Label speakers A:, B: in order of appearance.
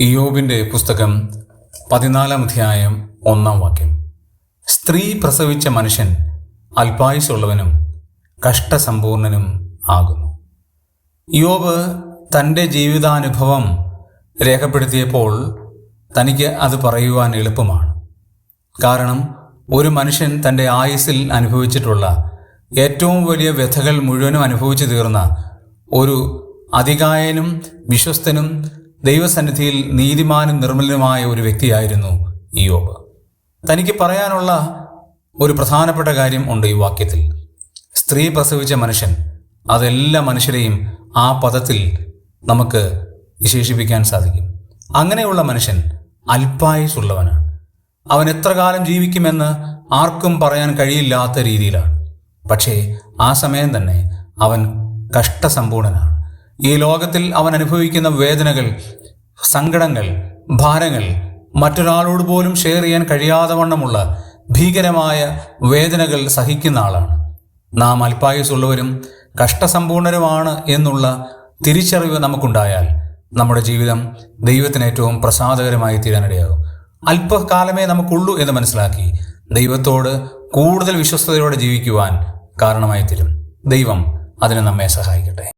A: ഇയോബിന്റെ പുസ്തകം പതിനാലാം അധ്യായം ഒന്നാം വാക്യം. സ്ത്രീ പ്രസവിച്ച മനുഷ്യൻ അല്പായുസുള്ളവനും കഷ്ടസമ്പൂർണനും ആകുന്നു. യോബ് തന്റെ ജീവിതാനുഭവം രേഖപ്പെടുത്തിയപ്പോൾ തനിക്ക് അത് പറയുവാൻ എളുപ്പമാണ്. കാരണം ഒരു മനുഷ്യൻ തന്റെ ആയുസ്സിൽ അനുഭവിച്ചിട്ടുള്ള ഏറ്റവും വലിയ വ്യഥകൾ മുഴുവനും അനുഭവിച്ചു തീർന്ന ഒരു അതികായനും വിശ്വസ്തനും ദൈവസന്നിധിയിൽ നീതിമാനും നിർമ്മലനുമായ ഒരു വ്യക്തിയായിരുന്നു ഇയോബ് തനിക്ക് പറയാനുള്ള ഒരു പ്രധാനപ്പെട്ട കാര്യം ഉണ്ട് ഈ വാക്യത്തിൽ. സ്ത്രീ പ്രസവിച്ച മനുഷ്യൻ അതെല്ലാ മനുഷ്യരെയും ആ പദത്തിൽ നമുക്ക് വിശേഷിപ്പിക്കാൻ സാധിക്കും. അങ്ങനെയുള്ള മനുഷ്യൻ അല്പായുസുള്ളവനാണ് അവൻ എത്ര കാലം ജീവിക്കുമെന്ന് ആർക്കും പറയാൻ കഴിയില്ലാത്ത രീതിയിലാണ്. പക്ഷേ ആ സമയം തന്നെ അവൻ കഷ്ടസമ്പൂർണനാണ്. ഈ ലോകത്തിൽ അവൻ അനുഭവിക്കുന്ന വേദനകൾ സങ്കടങ്ങൾ ഭാരങ്ങൾ മറ്റൊരാളോട് പോലും ഷെയർ ചെയ്യാൻ കഴിയാതെ വണ്ണമുള്ള ഭീകരമായ വേദനകൾ സഹിക്കുന്ന ആളാണ്. നാം അല്പായുസുള്ളവരും കഷ്ടസമ്പൂർണരുമാണ് എന്നുള്ള തിരിച്ചറിവ് നമുക്കുണ്ടായാൽ നമ്മുടെ ജീവിതം ദൈവത്തിന് ഏറ്റവും പ്രസാദകരമായി തീരാനിടയാകും. അല്പകാലമേ നമുക്കുള്ളൂ എന്ന് മനസ്സിലാക്കി ദൈവത്തോട് കൂടുതൽ വിശ്വസ്തയോടെ ജീവിക്കുവാൻ കാരണമായി തീരും ദൈവം അതിന് നമ്മെ സഹായിക്കട്ടെ.